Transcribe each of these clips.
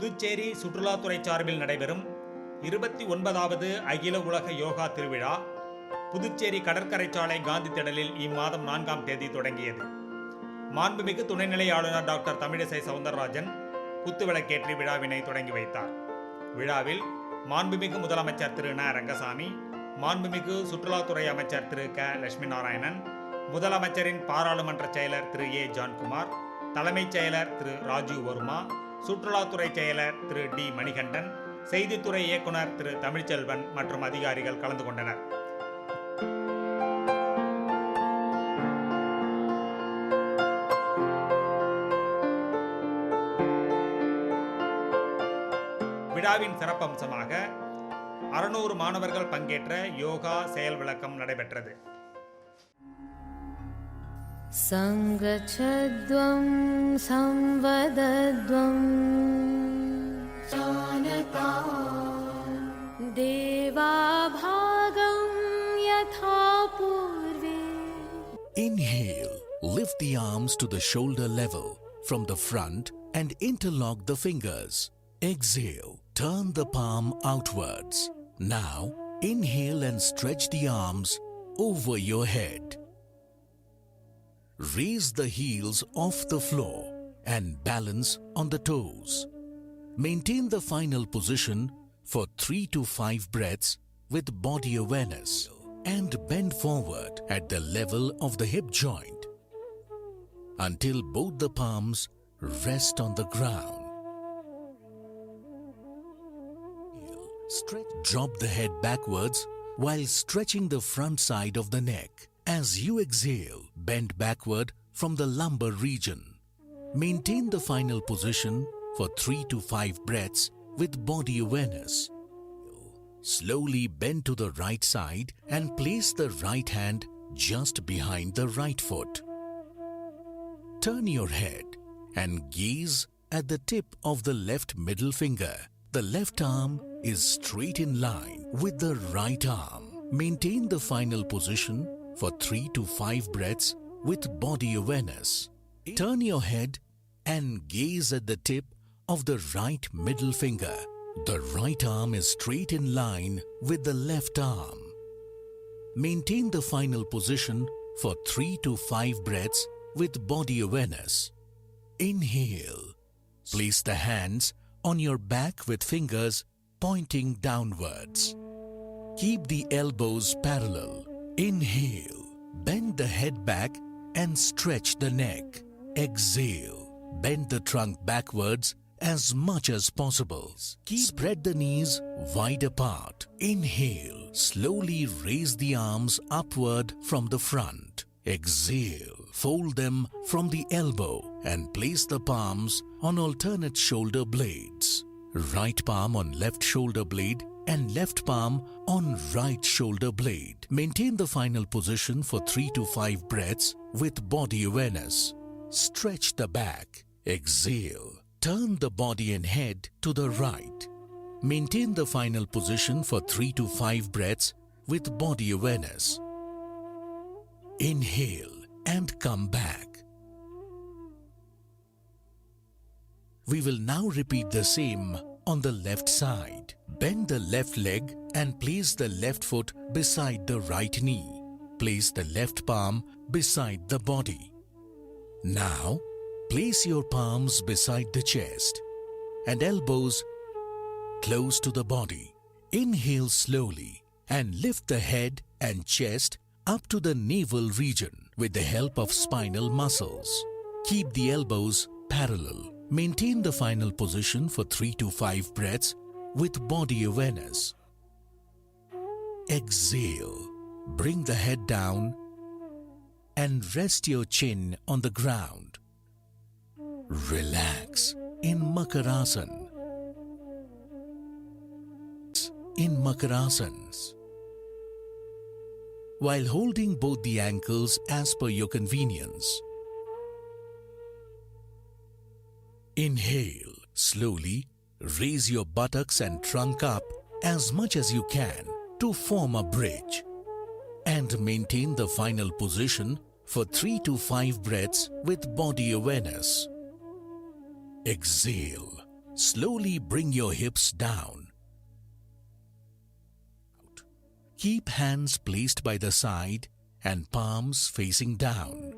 புதுச்சேரி சுற்றுலாத்துறை சார்பில் நடைபெறும் இருபத்தி ஒன்பதாவது அகில உலக யோகா திருவிழா புதுச்சேரி கடற்கரை சாலை காந்தி திடலில் இம்மாதம் நான்காம் தேதி தொடங்கியது. மாண்புமிகு துணைநிலை ஆளுநர் டாக்டர் தமிழிசை சவுந்தரராஜன் குத்துவிளக்கேற்றி விழாவினை தொடங்கி வைத்தார். விழாவில் மாண்புமிகு முதலமைச்சர் திரு ந. ரங்கசாமி மாண்புமிகு சுற்றுலாத்துறை அமைச்சர் திரு க. லட்சுமி நாராயணன் முதலமைச்சரின் பாராளுமன்ற செயலர் திரு ஏ. ஜான்குமார் தலைமைச் செயலர் திரு ராஜீவ் வர்மா சுற்றுலாத்துறை செயலர் திரு டி மணிகண்டன் செய்தித்துறை இயக்குனர் திரு தமிழ்ச்செல்வன் மற்றும் அதிகாரிகள் கலந்து கொண்டனர். விழாவின் சிறப்பம்சமாக அறுநூறு மாணவர்கள் பங்கேற்ற யோகா செயல் விளக்கம் நடைபெற்றது. सङ्गच्छध्वं संवदध्वं जानता देवाभागं यथा पूर्वे Inhale, lift the arms to the shoulder level from the front and interlock the fingers. Exhale, turn the palm outwards. Now, inhale and stretch the arms over your head. Raise the heels off the floor and balance on the toes. Maintain the final position for 3 to 5 breaths with body awareness and bend forward at the level of the hip joint until both the palms rest on the ground. Stretch. Drop the head backwards while stretching the front side of the neck. As you exhale, bend backward from the lumbar region. Maintain the final position for 3 to 5 breaths with body awareness. Slowly bend to the right side and place the right hand just behind the right foot. Turn your head and gaze at the tip of the left middle finger. The left arm is straight in line with the right arm. Maintain the final position for 3 to 5 breaths with body awareness. Turn your head and gaze at the tip of the right middle finger. The right arm is straight in line with the left arm. Maintain the final position for 3 to 5 breaths with body awareness. Inhale. Place the hands on your back with fingers pointing downwards. Keep the elbows parallel. Inhale. Bend the head back and stretch the neck. Exhale. Bend the trunk backwards as much as possible. Keep spread the knees wide apart. Inhale. Slowly raise the arms upward from the front. Exhale. Fold them from the elbow and place the palms on alternate shoulder blades. Right palm on left shoulder blade and left palm on right shoulder blade. Maintain the final position for 3 to 5 breaths with body awareness. Stretch the back. Exhale. Turn the body and head to the right. Maintain the final position for 3 to 5 breaths with body awareness. Inhale and come back. We will now repeat the same on the left side. Bend the left leg and place the left foot beside the right knee. Place the left palm beside the body. Now, place your palms beside the chest and elbows close to the body. Inhale slowly and lift the head and chest up to the navel region with the help of spinal muscles. Keep the elbows parallel. Maintain the final position for 3 to 5 breaths with body awareness. Exhale. Bring the head down and rest your chin on the ground. Relax in Makarasan. In Makarasans. While holding both the ankles as per your convenience. Inhale slowly, raise your buttocks and trunk up as much as you can to form a bridge. And maintain the final position for 3 to 5 breaths with body awareness. Exhale. slowly bring your hips down. Keep hands placed by the side and palms facing down.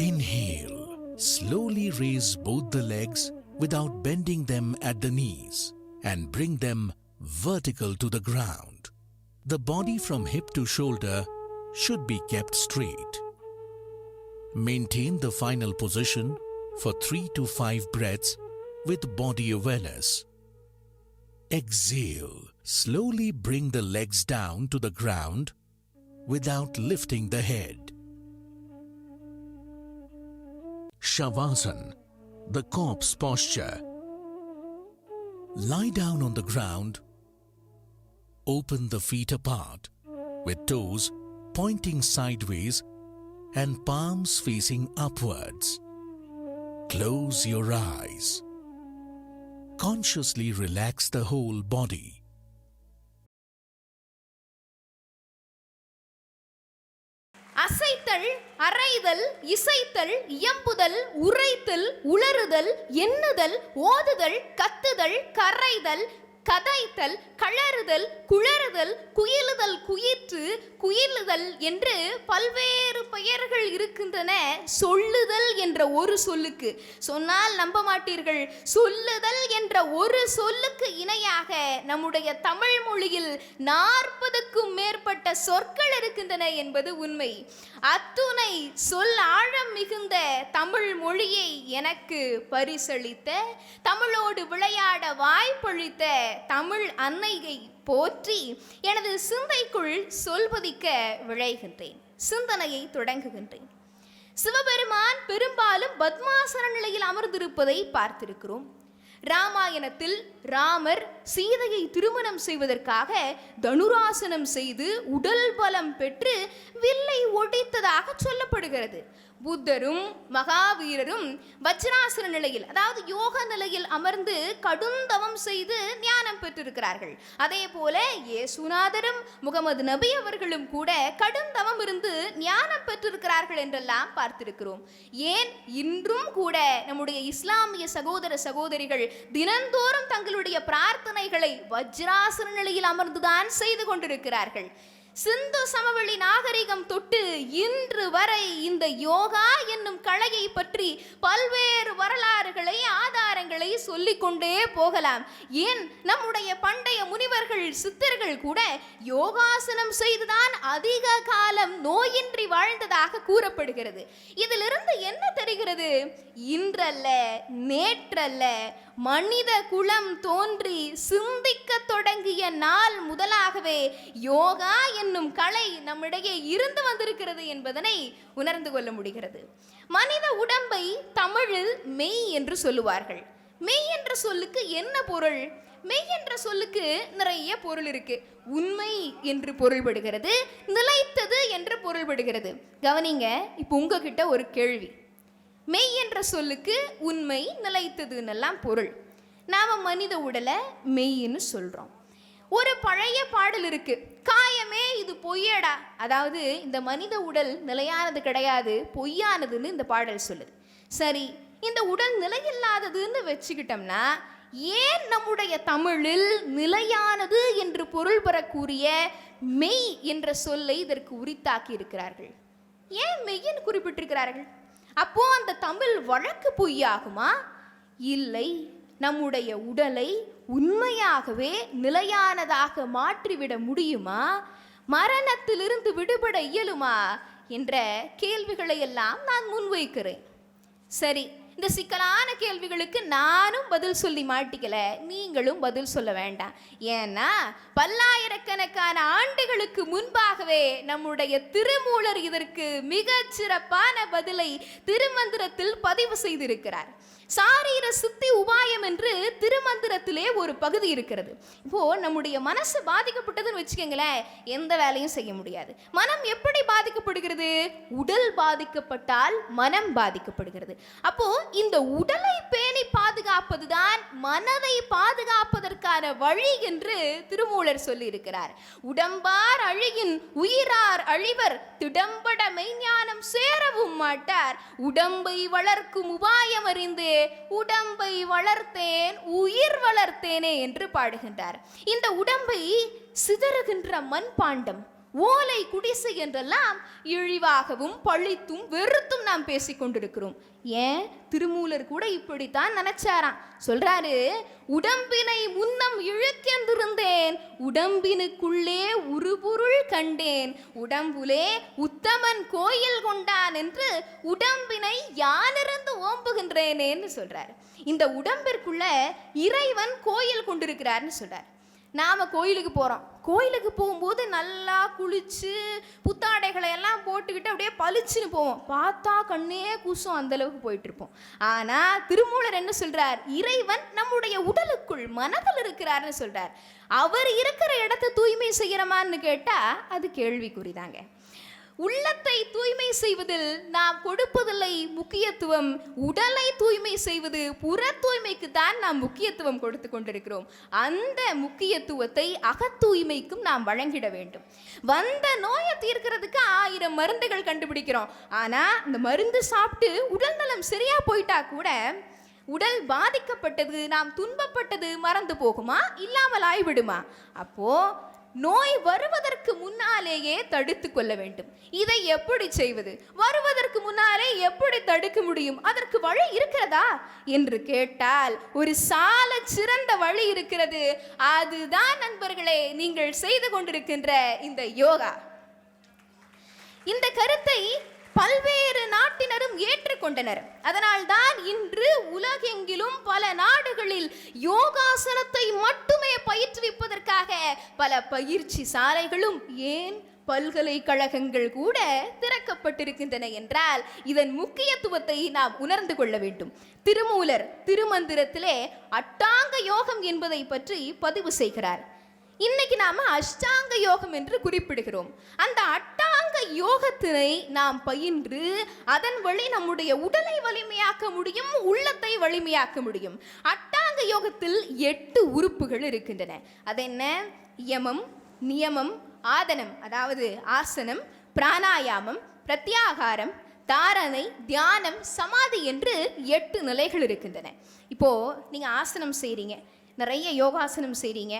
Inhale. Slowly raise both the legs without bending them at the knees and bring them vertical to the ground. The body from hip to shoulder should be kept straight. Maintain the final position for 3 to 5 breaths with body awareness. Exhale. Slowly bring the legs down to the ground without lifting the head. Shavasana, the corpse posture. Lie down on the ground. Open the feet apart with toes pointing sideways and palms facing upwards. Close your eyes. Consciously relax the whole body. அசைத்தல் அரைதல் இசைத்தல் இயம்புதல் உரைத்தல் உளறுதல் எண்ணுதல் ஓதுதல் கத்துதல் கரைதல் கதைத்தல் கழறுதல் குழறுதல் குயிலுதல் குயிற்று குயிலுதல் என்று பல்வேறு பெயர்கள் இருக்கின்றன. சொல்லுதல் என்ற ஒரு சொல்லுக்கு. சொன்னால் நம்ப மாட்டீர்கள். சொல்லுதல் என்ற ஒரு சொல்லுக்கு இணையாக நம்முடைய தமிழ் மொழியில் நாற்பதுக்கும் மேற்பட்ட சொற்கள் இருக்கின்றன என்பது உண்மை. அத்துணை சொல் ஆழம் மிகுந்த தமிழ் மொழியை எனக்கு பரிசளித்த தமிழோடு விளையாட வாய்ப்பளித்த தமிழ் அன்னையை போற்றி எனது சிந்தைக்குள் சொல்வதிக்க விழைகின்றேன் சிந்தனையை தொடங்குகின்றேன். சிவபெருமான் பெரும்பாலும் பத்மாசன நிலையில் அமர்ந்திருப்பதை பார்த்திருக்கிறோம். ராமாயணத்தில் ராமர் சீதையை திருமணம் செய்வதற்காக தனுராசனம் செய்து உடல் பலம் பெற்று வில்லை ஒடித்ததாக சொல்லப்படுகிறது. புத்தரும் மகாவீரரும் வஜ்ராசன நிலையில் அதாவது யோக நிலையில் அமர்ந்து கடுந்தவம் செய்து பெற்றிருக்கிறார்கள். அதே போல இயேசுநாதரும் முகமது நபி அவர்களும் கூட கடும் தவம் இருந்து ஞானம் பெற்றிருக்கிறார்கள் என்றெல்லாம் பார்த்திருக்கிறோம். ஏன்? இன்றும் கூட நம்முடைய இஸ்லாமிய சகோதர சகோதரிகள் தினந்தோறும் தங்களுடைய பிரார்த்தனைகளை வஜ்ராசன நிலையில் அமர்ந்துதான் செய்து கொண்டிருக்கிறார்கள். சிந்து சமவெளி நாகரிகம் தொட்டு இன்று வரை இந்த யோகா என்னும் கலையை பற்றி பல்வேறு வரலாறுகளை ஆதாரங்களை சொல்லிக்கொண்டே போகலாம். ஏன்? நம்முடைய பண்டைய முனிவர்கள் சித்தர்கள் கூட யோகாசனம் செய்துதான் அதிக காலம் நோயின்றி வாழ்ந்ததாக கூறப்படுகிறது. இதிலிருந்து என்ன தெரிகிறது? இன்றல்ல நேற்றல்ல மனித குலம் தோன்றி சிந்திக்க தொடங்கிய நாள் முதலாகவே யோகா என்னும் கலை நம்மிடையே இருந்து வந்திருக்கிறது என்பதனை உணர்ந்து கொள்ள முடிகிறது. மனித உடம்பை தமிழில் மெய் என்று சொல்லுவார்கள். மெய் என்ற சொல்லுக்கு என்ன பொருள்? மெய் என்ற சொல்லுக்கு நிறைய பொருள் இருக்கு. உண்மை என்று பொருள்படுகிறது நிலைத்தது என்று பொருள்படுகிறது. கவனிங்க இப்போ உங்ககிட்ட ஒரு கேள்வி. மெய் என்ற சொல்லுக்கு உண்மை நிலைத்ததுன்னெல்லாம் பொருள். நாம் மனித உடலை மெய்ன்னு சொல்கிறோம் ஒரு பழைய பாடல் இருக்கு. காயமே இது பொய்யடா. அதாவது இந்த மனித உடல் நிலையானது கிடையாது பொய்யானதுன்னு இந்த பாடல் சொல்லுது. சரி இந்த உடல் நிலையில்லாததுன்னு வச்சுக்கிட்டோம்னா ஏன் நம்முடைய தமிழில் நிலையானது என்று பொருள் பெறக்கூடிய மெய் என்ற சொல்லை இதற்கு உரித்தாக்கி இருக்கிறார்கள்? ஏன் மெய்யன் குறிப்பிட்டிருக்கிறார்கள்? அப்போ அந்த தமிழ் வழக்கு பொய்யாகுமா? இல்லை நம்முடைய உடலை உண்மையாகவே நிலையானதாக மாற்றிவிட முடியுமா? மரணத்திலிருந்து விடுபட இயலுமா? என்ற கேள்விகளை எல்லாம் நான் முன்வைக்கிறேன். சரி இந்த சிக்கலான கேள்விகளுக்கு நானும் பதில் சொல்லி மாட்டிக்கல. நீங்களும் பதில் சொல்ல வேண்டாம். ஏன்னா பல்லாயிரக்கணக்கான ஆண்டுகளுக்கு முன்பாகவே நம்முடைய திருமூலர் இதற்கு மிகச் சிறப்பான பதிலை திருமந்திரத்தில் பதிவு செய்திருக்கிறார். சாரீர சித்தி உபாயம் என்று திருமந்திரத்திலே ஒரு பகுதி இருக்கிறது. இப்போ நம்முடைய மனசு பாதிக்கப்பட்டதுன்னு வச்சுக்கோங்களேன் எந்த வேலையும் செய்ய முடியாது. மனம் எப்படி பாதிக்கப்படுகிறது? உடல் பாதிக்கப்பட்டால் மனம் பாதிக்கப்படுகிறது. அப்போ இந்த உடலை பேணி பாதுகாப்பதுதான் மனதை பாதுகாப்பதற்கான வழி என்று திருமூலர் சொல்லியிருக்கிறார். உடம்பார் அழியின் உயிரார் அழிவர் திடம்பட மெய்ஞானம் சேரவும் மாட்டார். உடம்பை வளர்க்கும் உபாயம் அறிந்தே உடம்பை வளர்த்தேன் உயிர் வளர்த்தேனே என்று பாடுகின்றார். இந்த உடம்பை சிதறுகின்ற மண்பாண்டம் ஓலை குடிசை என்றெல்லாம் இழிவாகவும் பழித்தும் வெறுத்தும் நாம் பேசிக் கொண்டிருக்கிறோம். ஏன்? திருமூலர் கூட இப்படித்தான் நினைச்சாராம். சொல்றாரு உடம்பினை முன்னம் இழுக்கென்றிருந்தேன் உடம்பினுக்குள்ளே உருபொருள் கண்டேன் உடம்புலே உத்தமன் கோயில் கொண்டான் என்று உடம்பினை யானிருந்து ஓம்புகின்றேனேன்னு சொல்றாரு. இந்த உடம்பிற்குள்ள இறைவன் கோயில் கொண்டிருக்கிறார்னு சொல்றார். நாம கோயிலுக்கு போறோம். கோயிலுக்கு போகும்போது நல்லா குளிச்சு புத்தாடைகளை எல்லாம் போட்டுக்கிட்டு அப்படியே பளிச்சுன்னு போவோம். பார்த்தா கண்ணே கூசும் அந்த அளவுக்கு போயிட்டு இருப்போம். ஆனா திருமூலர் என்ன சொல்றார்? இறைவன் நம்முடைய உடலுக்குள் மனதில் இருக்கிறார்னு சொல்றார். அவர் இருக்கிற இடத்த தூய்மை செய்யறமான்னு கேட்டா அது கேள்விக்குறிதாங்க. உள்ளத்தை தூய்மை செய்வதில் நாம் கொடுப்பதில்லை முக்கியத்துவம். உடலை தூய்மை செய்வது புற தூய்மைக்கு தான் நாம் முக்கியத்துவம் கொடுத்து கொண்டிருக்கிறோம். அந்த முக்கியத்துவத்தை அகத்தூய்மைக்கும் நாம் வழங்கிட வேண்டும். வந்த நோயை தீர்க்கிறதுக்கு ஆயிரம் மருந்துகள் கண்டுபிடிக்கிறோம். ஆனால் இந்த மருந்து சாப்பிட்டு உடல் நலம் சரியா போயிட்டா கூட உடல் பாதிக்கப்பட்டது நாம் துன்பப்பட்டது மறந்து போகுமா? இல்லாமல் ஆய்விடுமா? அப்போ நோய் வருவதற்கு முன்னாலேயே தடுத்து கொள்ள வேண்டும். இதை எப்படி செய்வது? வருவதற்கு முன்னாலே எப்படி தடுக்க முடியும்? அதற்கு வழி இருக்கிறதா? என்று கேட்டால் ஒரு சால சிறந்த வழி இருக்கிறது. அதுதான் நண்பர்களே நீங்கள் செய்து கொண்டிருக்கின்ற இந்த யோகா. இந்த கருத்தை பல்வேறு நாட்டினரும் ஏற்றுக்கொண்டனர். அதனால்தான் இன்று உலகெங்கிலும் பல நாடுகளில் யோகாசனத்தை மட்டுமே பயிற்றுவிப்பதற்காக பல பயிற்சி சாலைகளும் ஏன் பல்கலைக்கழகங்கள் கூட திறக்கப்பட்டிருக்கின்றன என்றால் இதன் முக்கியத்துவத்தை நாம் உணர்ந்து கொள்ள வேண்டும். திருமூலர் திருமந்திரத்திலே அட்டாங்க யோகம் என்பதை பற்றி பதிவு செய்கிறார். இன்னைக்கு நாம அஷ்டாங்க யோகம் என்று குறிப்பிடுகிறோம். அந்த அட்டாங்க யோகத்தினை நாம் பயின்று அதன் வழி நம்முடைய உடலை வலிமையாக்க முடியும் உள்ளத்தை வலிமையாக்க முடியும். அட்டாங்க யோகத்தில் எட்டு உறுப்புகள் இருக்கின்றன. அது என்ன யமம் நியமம் ஆதனம் அதாவது ஆசனம் பிராணாயாமம் பிரத்யாகாரம் தாரணை தியானம் சமாதி என்று எட்டு நிலைகள் இருக்கின்றன. இப்போது நீங்கள் ஆசனம் செய்கிறீங்க நிறைய யோகாசனம் செய்கிறீங்க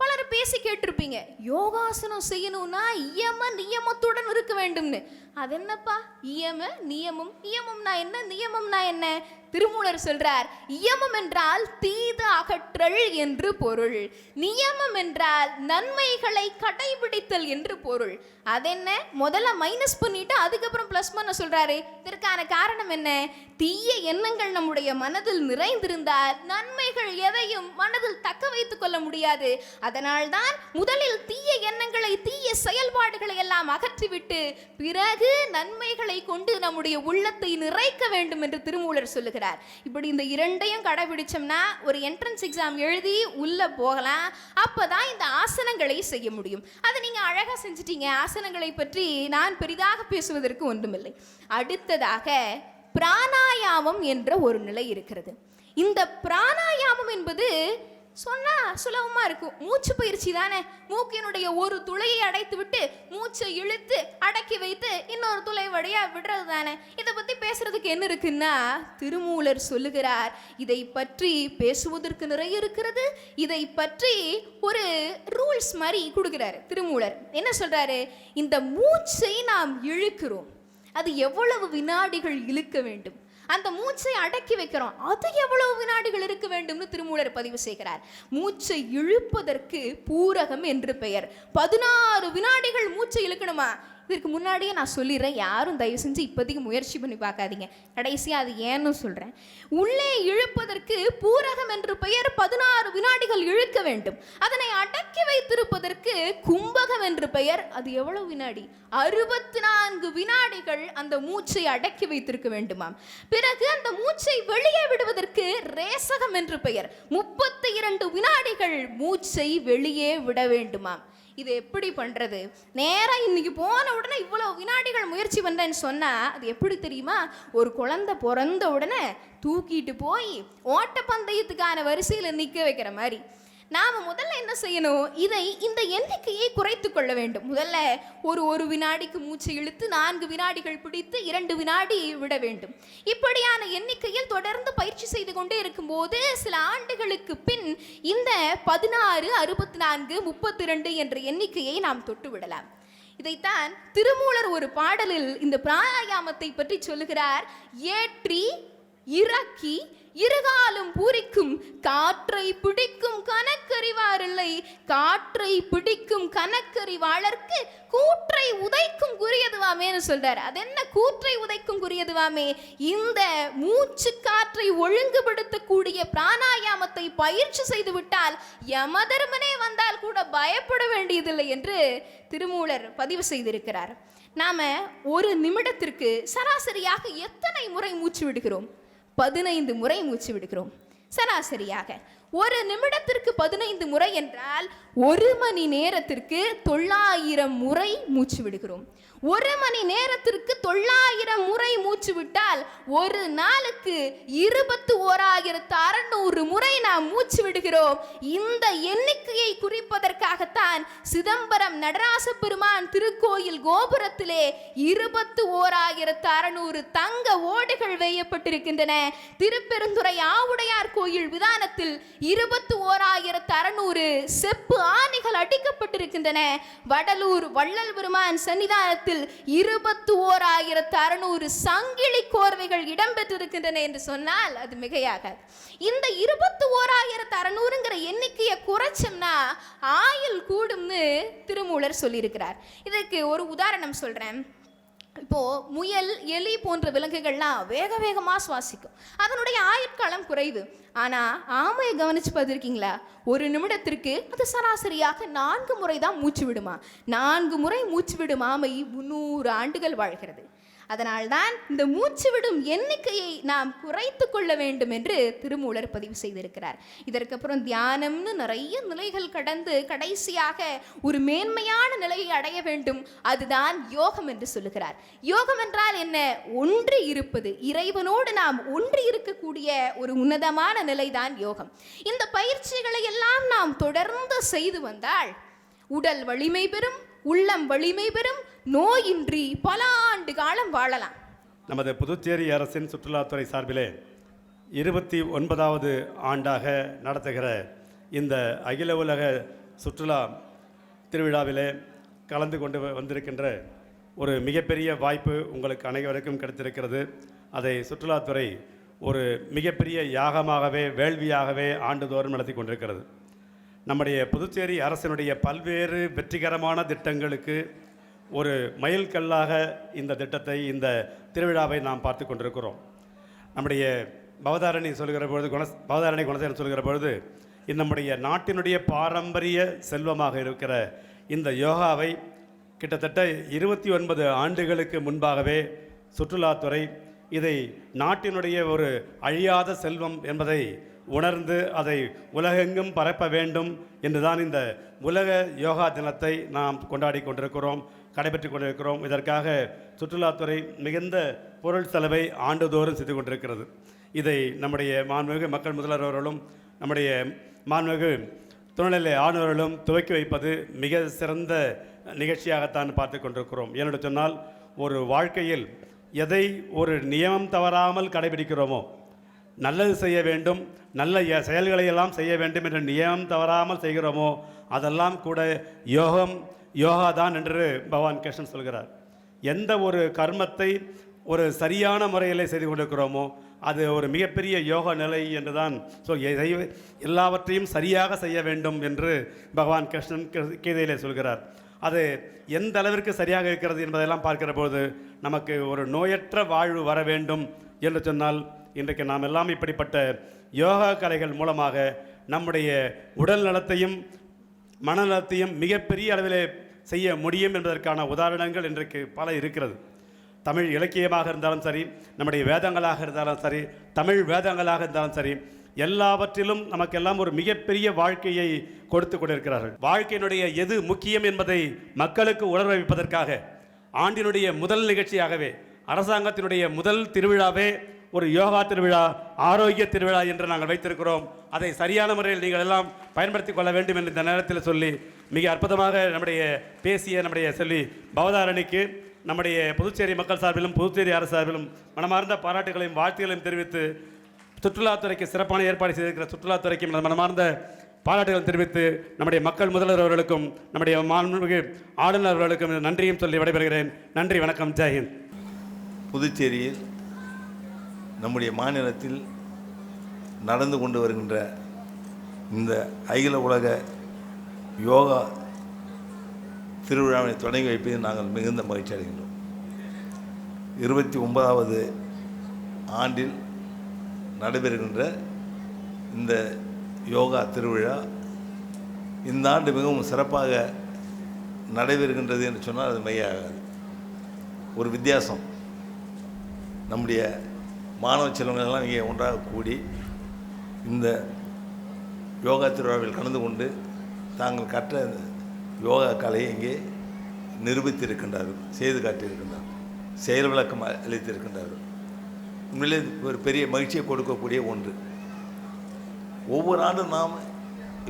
பலர் பேசி கேட்டிருப்பீங்க. யோகாசனம் செய்யணும்னா இயம நியமத்துடன் இருக்க வேண்டும்னு. அது என்னப்பா இயம நியமம். இயமம்னா என்ன? நியமம்னா என்ன? திருமூலர் சொல்றார் இயமம் என்றால் தீது அகற்றல் என்று பொருள். நியமம் என்றால் நன்மைகளை கடைபிடித்தல் என்று பொருள். அதென்ன? முதல்ல மைனஸ் பண்ணிட்டு அதுக்கப்புறம் ப்ளஸ் பண்ண சொல்றாரு. இதற்கான காரணம் என்ன? தீய எண்ணங்கள் நம்முடைய மனதில் நிறைந்திருந்தால் நன்மைகள் எதையும் மனதில் தக்க வைத்துக் கொள்ள முடியாது. அதனால்தான் முதலில் தீய எண்ணங்களை தீய செயல்பாடுகளை எல்லாம் அகற்றிவிட்டு பிறகு நன்மைகளை கொண்டு நம்முடைய உள்ளத்தை நிறைக்க வேண்டும் என்று திருமூலர் சொல்லுகிறார். இப்படி இந்த இரண்டையும் கடைபிடிச்சோம்னா ஒரு என்ட்ரன்ஸ் எக்ஸாம் எழுதி உள்ள போகலாம். அப்பதான் இந்த ஆசனங்களை செய்ய முடியும். அதை நீங்க அழகா செஞ்சிட்டீங்க. ஆசனங்களை பற்றி நான் பெரிதாக பேசுவதற்கு ஒன்றுமில்லை. அடுத்ததாக பிராணாயாமம் என்ற ஒரு நிலை இருக்கிறது. இந்த பிராணாயாமம் என்பது சொன்னால் சுலபமாக இருக்கும். மூச்சு பயிற்சி தானே? மூக்கினுடைய ஒரு துளையை அடைத்து விட்டு மூச்சை இழுத்து அடக்கி வைத்து இன்னொரு துளை வழியாக விடுறது தானே? இதை பற்றி பேசுறதுக்கு என்ன இருக்குன்னா திருமூலர் சொல்லுகிறார் இதை பற்றி பேசுவதற்கு நிறைய இருக்கிறது. இதை பற்றி ஒரு ரூல்ஸ் மாதிரி கொடுக்குறாரு திருமூலர். என்ன சொல்கிறாரு இந்த மூச்சை நாம் இழுக்கிறோம். அது எவ்வளவு வினாடிகள் இழுக்க வேண்டும். அந்த மூச்சை அடக்கி வைக்கிறோம். அது எவ்வளவு வினாடிகள் இருக்க வேண்டும்னு திருமூலர் பதிவு செய்கிறார். மூச்சை இழுப்பதற்கு பூரகம் என்று பெயர். பதினாறு வினாடிகள் மூச்சை இழுக்கணுமா? இதற்கு முன்னாடியே நான் சொல்லிடுறேன். யாரும் தயவு செஞ்சு இப்போதைக்கு முயற்சி பண்ணி பார்க்காதீங்க. கடைசியாக அது ஏன்னு சொல்கிறேன் உள்ளே இழுப்பதற்கு பூரகம் என்று பெயர் பதினாறு வினாடிகள் இழுக்க வேண்டும். அதனை அடக்கி வைத்திருப்பதற்கு கும்பகம் என்று பெயர். அது எவ்வளவு வினாடி? அறுபத்தி நான்கு வினாடிகள் அந்த மூச்சை அடக்கி வைத்திருக்க வேண்டுமாம். பிறகு அந்த மூச்சை வெளியே விடுவதற்கு ரேசகம் என்று பெயர். முப்பத்தி இரண்டு வினாடிகள் மூச்சை வெளியே விட வேண்டுமாம். இது எப்படி பண்ணுறது நேராக இன்றைக்கி போன உடனே இவ்வளோ வினாடிகள் முயற்சி பண்ணுறேன்னு சொன்னால் அது எப்படி தெரியுமா? ஒரு குழந்தை பிறந்த உடனே தூக்கிட்டு போய் ஓட்டப்பந்தயத்துக்கான வரிசையில் நிற்க வைக்கிற மாதிரி. நாம் முதல்ல என்ன செய்யணும்? இதை இந்த எண்ணிக்கையை குறைத்து கொள்ள வேண்டும். முதல்ல ஒரு ஒரு வினாடிக்கு மூச்சு இழுத்து நான்கு வினாடிகள் பிடித்து இரண்டு வினாடி விட வேண்டும். இப்படியான எண்ணிக்கையில் தொடர்ந்து பயிற்சி செய்து கொண்டே இருக்கும்போது சில ஆண்டுகளுக்கு பின் இந்த பதினாறு அறுபத்தி நான்கு முப்பத்தி ரெண்டு என்ற எண்ணிக்கையை நாம் தொட்டு விடலாம். இதைத்தான் திருமூலர் ஒரு பாடலில் இந்த பிராணாயாமத்தை பற்றி சொல்லுகிறார். ஏற்றி இறக்கி இருகாலும் பூரிக்கும் காற்றை பிடிக்கும் கணக்கறிவாரில்லை. காற்றை பிடிக்கும் கணக்கறிவாளர்க்கு கூற்றை உதைக்கும் குறியதுவாமேன்னு சொல்றார். அது என்ன கூற்றை உதைக்கும் குறியதுவாமே? இந்த மூச்சு காற்றை ஒழுங்குபடுத்தக்கூடிய பிராணாயாமத்தை பயிற்சி செய்து விட்டால் யமதர்மனே வந்தால் கூட பயப்பட வேண்டியதில்லை என்று திருமூலர் பதிவு செய்திருக்கிறார். நாம ஒரு நிமிடத்திற்கு சராசரியாக எத்தனை முறை மூச்சு விடுகிறோம்? பதினைந்து முறை மூச்சு விடுகிறோம். சராசரியாக ஒரு நிமிடத்திற்கு பதினைந்து முறை என்றால் ஒரு மணி நேரத்திற்கு தொள்ளாயிரம் முறை மூச்சு விடுகிறோம். ஒரு மணி நேரத்திற்கு தொள்ளாயிரம் முறை மூச்சு விட்டால் ஒரு நாளுக்கு இருபத்தி ஓராயிரத்து அறுநூறு முறை நாம் மூச்சு விடுகிறோம். இந்த எண்ணிக்கையை குறிப்பதற்காகத்தான் சிதம்பரம் நடராச பெருமான் திருக்கோயில் கோபுரத்திலே இருபத்து ஓராயிரத்து அறுநூறு தங்க ஓடுகள் வேயப்பட்டிருக்கின்றன. திருப்பெருந்துறை ஆவுடையார் கோயில் விதானத்தில் இருபத்து ஓராயிரத்து அறுநூறு செப்பு ஆணைகள் அடிக்கப்பட்டிருக்கின்றன. வடலூர் வள்ளல் பெருமான் சன்னிதானத்தில் இருபத்து ஓராயிரத்து அறுநூறு சங்கிலி கோர்வைகள் இடம்பெற்றிருக்கின்றன என்று சொன்னால் அது மிகையாகாது. இந்த இருபத்து ஓராயிரத்து அறுநூறுங்கிற எண்ணிக்கையை குறைச்சோம்னா ஆயுள் கூடும்னு திருமூலர் சொல்லியிருக்கிறார். இதற்கு ஒரு உதாரணம் சொல்கிறேன் இப்போது முயல் எலி போன்ற விலங்குகள்லாம் வேக வேகமாக சுவாசிக்கும். அதனுடைய ஆயுட்காலம் குறைவு. ஆனால் ஆமையை கவனிச்சு பார்த்துருக்கீங்களா? ஒரு நிமிடத்திற்கு அது சராசரியாக நான்கு முறை தான் மூச்சு விடுமா? நான்கு முறை மூச்சு விடும் ஆமை முன்னூறு ஆண்டுகள் வாழ்கிறது. அதனால்தான் இந்த மூச்சு விடும் எண்ணிக்கையை நாம் குறைத்து கொள்ள வேண்டும் என்று திருமூலர் பதிவு செய்திருக்கிறார். இதற்கப்புறம் தியானம்னு நிறைய நிலைகள் கடந்து கடைசியாக ஒரு மேன்மையான நிலையை அடைய வேண்டும். அதுதான் யோகம் என்று சொல்லுகிறார். யோகம் என்றால் என்ன? ஒன்று இருப்பது. இறைவனோடு நாம் ஒன்று இருக்கக்கூடிய ஒரு உன்னதமான நிலைதான் யோகம். இந்த பயிற்சிகளை எல்லாம் நாம் தொடர்ந்து செய்து வந்தால் உடல் வலிமை பெறும் உள்ளம் வலிமை பெறும் நோயின்றி பல ஆண்டு காலம் வாழலாம். நமது புதுச்சேரி அரசின் சுற்றுலாத்துறை சார்பிலே இருபத்தி ஒன்பதாவது ஆண்டாக நடத்துகிற இந்த அகில உலக சுற்றுலா திருவிழாவிலே கலந்து கொண்டு வ- வந்திருக்கின்ற ஒரு மிகப்பெரிய வாய்ப்பு உங்களுக்கு அனைவருக்கும் கிடைத்திருக்கிறது. அதை சுற்றுலாத்துறை ஒரு மிகப்பெரிய யாகமாகவே வேள்வியாகவே ஆண்டுதோறும் நடத்தி கொண்டிருக்கிறது. நம்முடைய புதுச்சேரி அரசினுடைய பல்வேறு வெற்றிகரமான திட்டங்களுக்கு ஒரு மயில்கல்லாக இந்த திட்டத்தை இந்த திருவிழாவை நாம் பார்த்து கொண்டிருக்கிறோம். நம்முடைய பவதாரணி சொல்கிற பொழுது குண பவதாரணி குணசேரன் சொல்கிற பொழுது இந்த நம்முடைய நாட்டினுடைய பாரம்பரிய செல்வமாக இருக்கிற இந்த யோகாவை கிட்டத்தட்ட இருபத்தி ஒன்பது ஆண்டுகளுக்கு முன்பாகவே சுற்றுலாத்துறை இதை நாட்டினுடைய ஒரு அழியாத செல்வம் என்பதை உணர்ந்து அதை உலகெங்கும் பரப்ப வேண்டும் என்றுதான் இந்த உலக யோகா தினத்தை நாம் கொண்டாடி கொண்டிருக்கிறோம் கடைபெற்று கொண்டிருக்கிறோம். இதற்காக சுற்றுலாத்துறை மிகுந்த பொருள் செலவை ஆண்டுதோறும் செய்து கொண்டிருக்கிறது. இதை நம்முடைய மாண்புமிகு மக்கள் முதல்வர் அவர்களும் நம்முடைய மாண்புமிகு துணைநிலை ஆளுநர்களும் துவக்கி வைப்பது மிக சிறந்த நிகழ்ச்சியாகத்தான் பார்த்து கொண்டிருக்கிறோம். ஏனென்று சொன்னால் ஒரு வாழ்க்கையில் எதை ஒரு நியமம் தவறாமல் கடைபிடிக்கிறோமோ நல்லது செய்ய வேண்டும் நல்ல செயல்களை எல்லாம் செய்ய வேண்டும் என்ற நியமம் தவறாமல் செய்கிறோமோ அதெல்லாம் கூட யோகம் யோகா தான் என்று பகவான் கிருஷ்ணன் சொல்கிறார். எந்த ஒரு கர்மத்தை ஒரு சரியான முறையில் செய்து கொண்டிருக்கிறோமோ அது ஒரு மிகப்பெரிய யோக நிலை என்று தான் சொல் எதை- எல்லாவற்றையும் சரியாக செய்ய வேண்டும் என்று பகவான் கிருஷ்ணன் கீ- கீதையிலே சொல்கிறார். அது எந்த அளவிற்கு சரியாக இருக்கிறது என்பதெல்லாம் பார்க்கிற போது நமக்கு ஒரு நோயற்ற வாழ்வு வர வேண்டும் என்று சொன்னால் இன்றைக்கு நாம் எல்லாம் இப்படிப்பட்ட யோகா கலைகள் மூலமாக நம்முடைய உடல் நலத்தையும் மனநலத்தையும் மிகப்பெரிய அளவிலே செய்ய முடியும் என்பதற்கான உதாரணங்கள் இன்றைக்கு பல இருக்கிறது. தமிழ் இலக்கியமாக இருந்தாலும் சரி நம்முடைய வேதங்களாக இருந்தாலும் சரி தமிழ் வேதங்களாக இருந்தாலும் சரி எல்லாவற்றிலும் நமக்கெல்லாம் ஒரு மிகப்பெரிய வாழ்க்கையை கொடுத்து கொண்டிருக்கிறார்கள். வாழ்க்கையினுடைய எது முக்கியம் என்பதை மக்களுக்கு உணர வைப்பதற்காக ஆண்டினுடைய முதல் நிகழ்ச்சியாகவே அரசாங்கத்தினுடைய முதல் திருவிழாவே ஒரு யோகா திருவிழா ஆரோக்கிய திருவிழா என்று நாங்கள் வைத்திருக்கிறோம். அதை சரியான முறையில் நீங்கள் எல்லாம் பயன்படுத்திக் கொள்ள வேண்டும் என்று இந்த நேரத்தில் சொல்லி மிக அற்புதமாக நம்முடைய பேசிய நம்முடைய செல்வி பவதாரணிக்கு நம்முடைய புதுச்சேரி மக்கள் சார்பிலும் புதுச்சேரி அரசு சார்பிலும் மனமார்ந்த பாராட்டுகளையும் வாழ்த்துகளையும் தெரிவித்து சுற்றுலாத்துறைக்கு சிறப்பான ஏற்பாடு செய்திருக்கிற சுற்றுலாத்துறைக்கும் மனமார்ந்த பாராட்டுகள் தெரிவித்து நம்முடைய மக்கள் முதல்வர் அவர்களுக்கும் நம்முடைய மாண்புமிகு ஆளுநர் அவர்களுக்கும் நன்றியும் சொல்லி விடைபெறுகிறேன். நன்றி வணக்கம் ஜெயஹிந்த் புதுச்சேரியில் நம்முடைய மாநிலத்தில் நடந்து கொண்டு வருகின்ற இந்த அகில உலக யோகா திருவிழாவை தொடங்கி வைப்பதில் நாங்கள் மிகுந்த மகிழ்ச்சி அடைகின்றோம். இருபத்தி ஒன்பதாவது ஆண்டில் நடைபெறுகின்ற இந்த யோகா திருவிழா இந்த ஆண்டு மிகவும் சிறப்பாக நடைபெறுகின்றது என்று சொன்னால் அது மையாகாது ஒரு வித்தியாசம். நம்முடைய மாணவ செல்வங்களெல்லாம் இங்கே ஒன்றாக கூடி இந்த யோகா திருவிழாவில் கலந்து கொண்டு தாங்கள் கற்ற யோகா கலையை இங்கே நிரூபித்திருக்கின்றார்கள் செய்து காட்டியிருக்கின்றார் செயல் விளக்கம் அளித்திருக்கின்றார்கள். உண்மையிலே ஒரு பெரிய மகிழ்ச்சியை கொடுக்கக்கூடிய ஒன்று. ஒவ்வொரு ஆண்டும் நாம்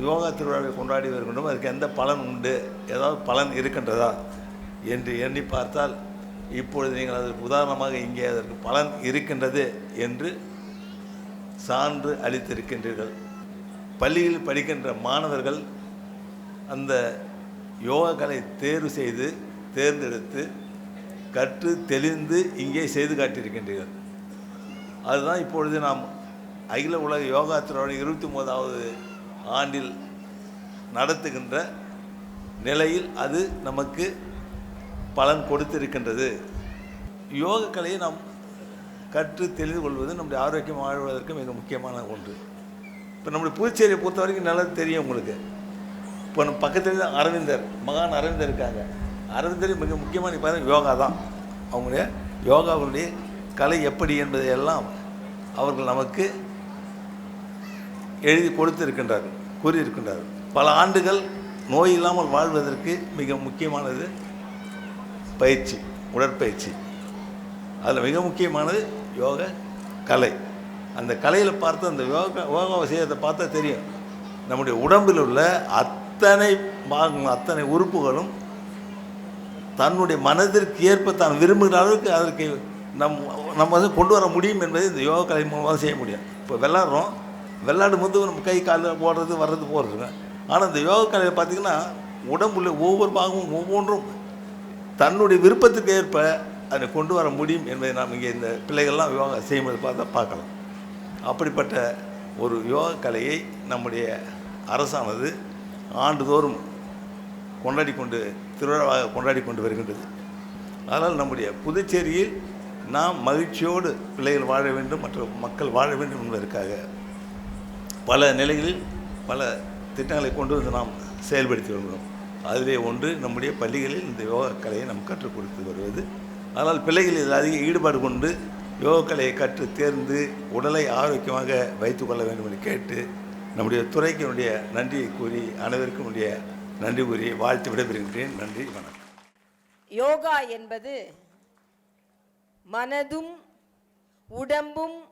யோகா திருவிழாவை கொண்டாடி வருகின்றோம் அதுக்கு எந்த பலன் உண்டு ஏதாவது பலன் இருக்கின்றதா என்று எண்ணி பார்த்தால் இப்பொழுது நீங்கள் அதற்கு உதாரணமாக இங்கே அதற்கு பலன் இருக்கின்றது என்று சான்று அளித்திருக்கின்றீர்கள். பள்ளியில் படிக்கின்ற மாணவர்கள் அந்த யோகாக்களை தேர்வு செய்து தேர்ந்தெடுத்து கற்று தெளிந்து இங்கே செய்து காட்டியிருக்கின்றீர்கள். அதுதான் இப்பொழுது நாம் அகில உலக யோகா திருவிழா இருபத்தி ஒன்பதாவது ஆண்டில் நடத்துகின்ற நிலையில் அது நமக்கு பலன் கொடுத்திருக்கின்றது. யோக கலையை நாம் கற்று தெரிந்து கொள்வது நம்முடைய ஆரோக்கியம் வாழ்வதற்கு மிக முக்கியமான ஒன்று. இப்போ நம்முடைய புதுச்சேரியை பொறுத்த வரைக்கும் நல்லா தெரியும் உங்களுக்கு. இப்போ நம்ம பக்கத்தில் தான் அரவிந்தர் மகான் அரவிந்தர் இருக்காங்க. அரவிந்தர் மிக முக்கியமான இப்போ யோகா தான். அவங்களுடைய யோகாவுடைய கலை எப்படி என்பதையெல்லாம் அவர்கள் நமக்கு எழுதி கொடுத்திருக்கின்றார்கள் கூறியிருக்கின்றார்கள். பல ஆண்டுகள் நோய் இல்லாமல் வாழ்வதற்கு மிக முக்கியமானது பயிற்சி உடற்பயிற்சி. அதில் மிக முக்கியமானது யோக கலை. அந்த கலையில் பார்த்து அந்த யோகா யோகா விஷயத்தை பார்த்தா தெரியும். நம்முடைய உடம்பில் உள்ள அத்தனை பாகங்களும் அத்தனை உறுப்புகளும் தன்னுடைய மனதிற்கு ஏற்ப தான் விரும்புகிற அளவுக்கு அதற்கு நம் நம்ம வந்து கொண்டு வர முடியும் என்பதை இந்த யோகா கலை மூலமாக செய்ய முடியும். இப்போ விளாட்றோம். விளாடும் போது நம்ம கை காலில் ஓடுறது வர்றது போகிறதுங்க ஆனால் இந்த யோகா கலையில் பார்த்திங்கன்னா உடம்புல ஒவ்வொரு பாகமும் ஒவ்வொன்றும் தன்னுடைய விருப்பத்துக்கு ஏற்ப அதை கொண்டு வர முடியும் என்பதை நாம் இங்கே இந்த பிள்ளைகள்லாம் யோகா செய்யும்போது பார்த்தா பார்க்கலாம். அப்படிப்பட்ட ஒரு யோகா கலையை நம்முடைய அரசானது ஆண்டுதோறும் கொண்டாடி கொண்டு திருவிழாவாக கொண்டாடி கொண்டு வருகின்றது. அதனால் நம்முடைய புதுச்சேரியில் நாம் மகிழ்ச்சியோடு பிள்ளைகள் வாழ வேண்டும் மற்றும் மக்கள் வாழ வேண்டும் என்பதற்காக பல நிலைகளில் பல திட்டங்களை கொண்டு வந்து நாம் செயல்படுத்தி வருகிறோம். அதிலே ஒன்று நம்முடைய பள்ளிகளில் இந்த யோகா கலையை நாம் கற்றுக் கொடுத்து வருவது. ஆனால் பிள்ளைகள் இதில் அதிக ஈடுபாடு கொண்டு யோகா கற்று தேர்ந்து உடலை ஆரோக்கியமாக வைத்துக்கொள்ள வேண்டும் என்று கேட்டு நம்முடைய துறைக்கினுடைய நன்றியை கூறி அனைவருக்கும் உடைய நன்றி கூறி வாழ்த்து விடைபெறுகின்றேன். நன்றி வணக்கம். யோகா என்பது மனதும் உடம்பும்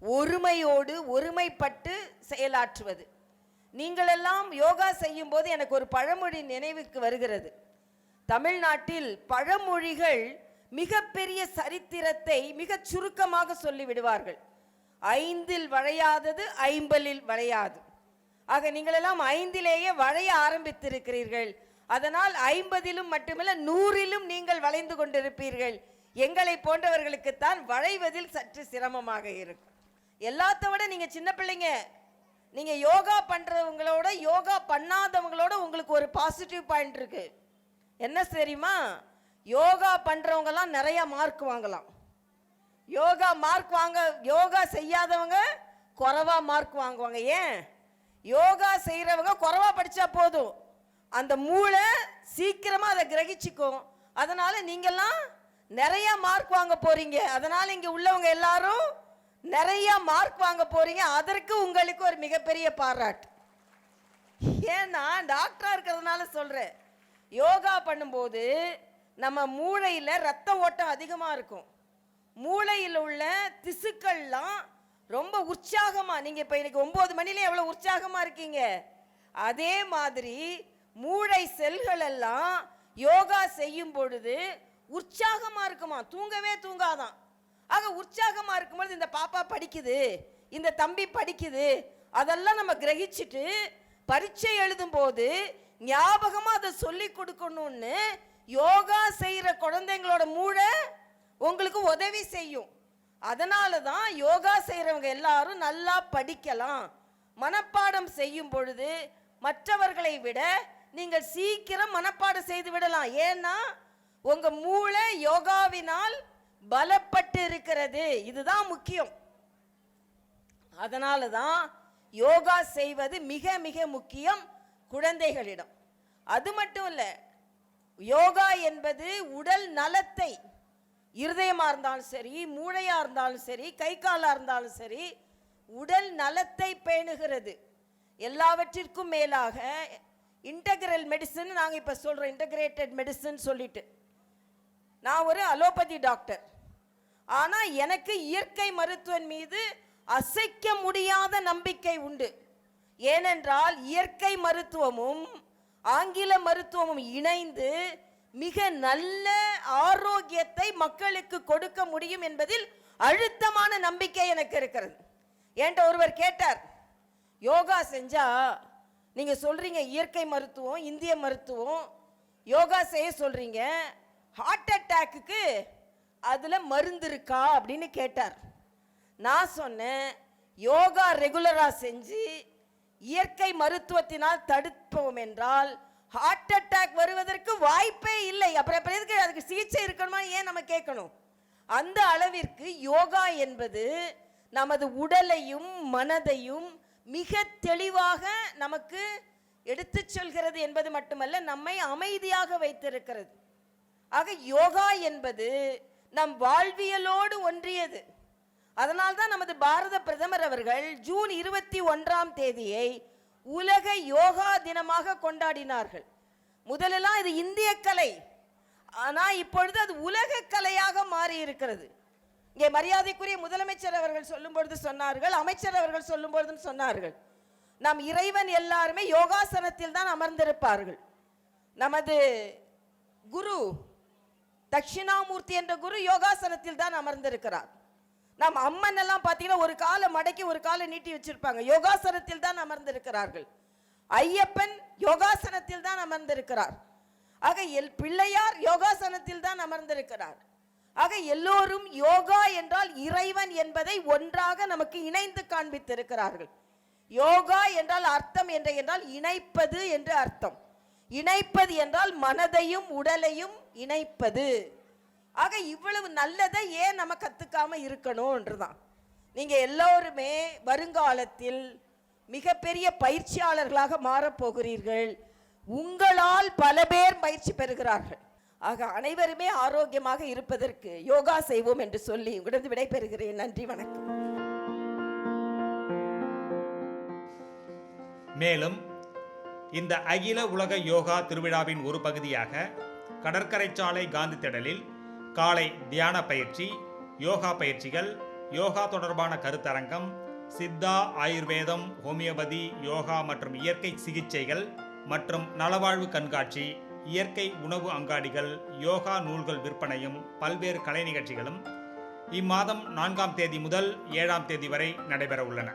ஒருமையோடு ஒருமைப்பட்டு செயலாற்றுவது. நீங்களெல்லாம் யோகா செய்யும் போது எனக்கு ஒரு பழமொழி நினைவுக்கு வருகிறது. தமிழ்நாட்டில் பழமொழிகள் மிகப்பெரிய சரித்திரத்தை மிகச் சுருக்கமாக சொல்லிவிடுவார்கள். ஐந்தில் வளையாதது ஐம்பலில் வளையாது. ஆக நீங்களெல்லாம் ஐந்திலேயே வளைய ஆரம்பித்திருக்கிறீர்கள். அதனால் ஐம்பதிலும் மட்டுமல்ல நூறிலும் நீங்கள் வளைந்து கொண்டிருப்பீர்கள். எங்களை போன்றவர்களுக்குத்தான் வளைவதில் சற்று சிரமமாக இருக்கும். எல்லாத்த விட நீங்கள் சின்ன பிள்ளைங்க நீங்கள் யோகா பண்ணுறவங்களோட யோகா பண்ணாதவங்களோட உங்களுக்கு ஒரு பாசிட்டிவ் பாயிண்ட் இருக்குது என்ன தெரியுமா? யோகா பண்ணுறவங்கலாம் நிறையா மார்க் வாங்கலாம். யோகா மார்க் வாங்க யோகா செய்யாதவங்க குறைவா மார்க் வாங்குவாங்க. ஏன்? யோகா செய்கிறவங்க குறைவா படித்தா போதும். அந்த மூளை சீக்கிரமாக அதை கிரகிச்சுக்கும். அதனால் நீங்கள்லாம் நிறைய மார்க் வாங்க போகிறீங்க அதனால் இங்கே உள்ளவங்க எல்லாரும் நிறைய மார்க் வாங்க போறீங்க. அதற்கு உங்களுக்கு ஒரு மிகப்பெரிய பாராட்டு. ஏன்னா டாக்டரா இருக்கிறதுனால சொல்றேன். யோகா பண்ணும்போது நம்ம மூளையில ரத்த ஓட்டம் அதிகமா இருக்கும். மூளையில் உள்ள திசுக்கள்லாம் ரொம்ப உற்சாகமா நீங்க இப்ப இன்னைக்கு ஒன்பது மணில எவ்வளவு உற்சாகமா இருக்கீங்க? அதே மாதிரி மூளை செல்கள் எல்லாம் யோகா செய்யும் பொழுது உற்சாகமா இருக்குமா? தூங்கவே தூங்காதான். ஆக உற்சாகமாக இருக்கும்பொழுது இந்த பாப்பா படிக்குது இந்த தம்பி படிக்குது அதெல்லாம் நம்ம கிரகிச்சிட்டு பரீட்சை எழுதும்போது ஞாபகமாக அதை சொல்லி கொடுக்கணும்னு யோகா செய்கிற குழந்தைங்களோட மூளை உங்களுக்கு உதவி செய்யும். அதனால தான் யோகா செய்கிறவங்க எல்லாரும் நல்லா படிக்கலாம். மனப்பாடம் செய்யும் பொழுது மற்றவர்களை விட நீங்கள் சீக்கிரம் மனப்பாடம் செய்து விடலாம். ஏன்னா உங்கள் மூளை யோகாவினால் பலப்பட்டு இருக்கிறது இதுதான் முக்கியம். அதனால தான் யோகா செய்வது மிக மிக முக்கியம் குழந்தைகளிடம். அது மட்டும் இல்லை யோகா என்பது உடல் நலத்தை இருதயமா இருந்தாலும் சரி மூளையா இருந்தாலும் சரி கை காலா இருந்தாலும் சரி உடல் நலத்தை பேணுகிறது. எல்லாவற்றிற்கும் மேலாக இன்டகிரல் மெடிசன் நாங்கள் இப்போ சொல்கிறோம் இன்டகிரேட்டட் மெடிசன் சொல்லிட்டு. நான் ஒரு அலோபதி டாக்டர். ஆனால் எனக்கு இயற்கை மருத்துவன் மீது அசைக்க முடியாத நம்பிக்கை உண்டு. ஏனென்றால் இயற்கை மருத்துவமும் ஆங்கில மருத்துவமும் இணைந்து மிக நல்ல ஆரோக்கியத்தை மக்களுக்கு கொடுக்க முடியும் என்பதில் அழுத்தமான நம்பிக்கை எனக்கு இருக்கிறது. என்கிட்ட ஒருவர் கேட்டார் யோகா செஞ்சா நீங்கள் சொல்கிறீங்க இயற்கை மருத்துவம் இந்திய மருத்துவம் யோகா செய்ய சொல்கிறீங்க ஹார்ட் அட்டாக்குக்கு அதில் மருந்து இருக்கா அப்படின்னு கேட்டார். நான் சொன்னேன் யோகா ரெகுலராக செஞ்சு இயற்கை மருத்துவத்தினால் தடுப்போம் என்றால் ஹார்ட் அட்டாக் வருவதற்கு வாய்ப்பே இல்லை. அப்புறம் அப்புறம் எதுக்கு அதுக்கு சிகிச்சை இருக்கணுமா ஏன் நம்ம கேட்கணும்? அந்த அளவிற்கு யோகா என்பது நமது உடலையும் மனதையும் மிக தெளிவாக நமக்கு எடுத்துச் சொல்கிறது என்பது மட்டுமல்ல நம்மை அமைதியாக வைத்திருக்கிறது. ஆக யோகா என்பது நம் வாழ்வியலோடு ஒன்றியது. அதனால்தான் நமது பாரத பிரதமர் அவர்கள் ஜூன் இருபத்தி ஒன்றாம் தேதியை உலக யோகா தினமாக கொண்டாடினார்கள். முதலெல்லாம் இது இந்திய கலை. ஆனால் இப்பொழுது அது உலக கலையாக மாறி இருக்கிறது இங்கே மரியாதைக்குரிய முதலமைச்சர் அவர்கள் சொல்லும் பொழுது சொன்னார்கள் அமைச்சர் அவர்கள் சொல்லும் பொழுதும் சொன்னார்கள். நம் இறைவன் எல்லாருமே யோகாசனத்தில் தான் அமர்ந்திருப்பார்கள். நமது குரு தட்சிணாமூர்த்தி என்ற குரு யோகாசனத்தில் தான் அமர்ந்திருக்கிறார். நம் அம்மன் எல்லாம் பார்த்தீங்கன்னா ஒரு காலை மடக்கி ஒரு காலை நீட்டி வச்சிருப்பாங்க. யோகாசனத்தில் தான் அமர்ந்திருக்கிறார்கள். ஐயப்பன் யோகாசனத்தில் தான் அமர்ந்திருக்கிறார். ஆக எல் பிள்ளையார் யோகாசனத்தில் தான் அமர்ந்திருக்கிறார். ஆக எல்லோரும் யோகா என்றால் இறைவன் என்பதை ஒன்றாக நமக்கு இணைந்து காண்பித்திருக்கிறார்கள். யோகா என்றால் அர்த்தம் என்ற என்றால் இணைப்பது என்று அர்த்தம். இணைப்பது என்றால் மனதையும் உடலையும் இணைப்பது. ஆக இவ்வளவு நல்லதை ஏன் நம்ம கத்துக்காம இருக்கணும்ன்றதான் நீங்கள் எல்லோருமே வருங்காலத்தில் மிகப்பெரிய பயிற்சியாளர்களாக மாறப் போகிறீர்கள். உங்களால் பல பேர் பயிற்சி பெறுகிறார்கள். ஆக அனைவருமே ஆரோக்கியமாக இருப்பதற்கு யோகா செய்வோம் என்று சொல்லி உங்களிடம் விடைபெறுகிறேன். நன்றி வணக்கம். மேலும் இந்த அகில உலக யோகா திருவிழாவின் ஒரு பகுதியாக கடற்கரை சாலை காந்தி திடலில் காலை தியான பயிற்சி யோகா பயிற்சிகள் யோகா தொடர்பான கருத்தரங்கம் சித்தா ஆயுர்வேதம் ஹோமியோபதி யோகா மற்றும் இயற்கை சிகிச்சைகள் மற்றும் நலவாழ்வு கண்காட்சி இயற்கை உணவு அங்காடிகள் யோகா நூல்கள் விற்பனையும் பல்வேறு கலை நிகழ்ச்சிகளும் இம்மாதம் நான்காம் தேதி முதல் ஏழாம் தேதி வரை நடைபெற உள்ளன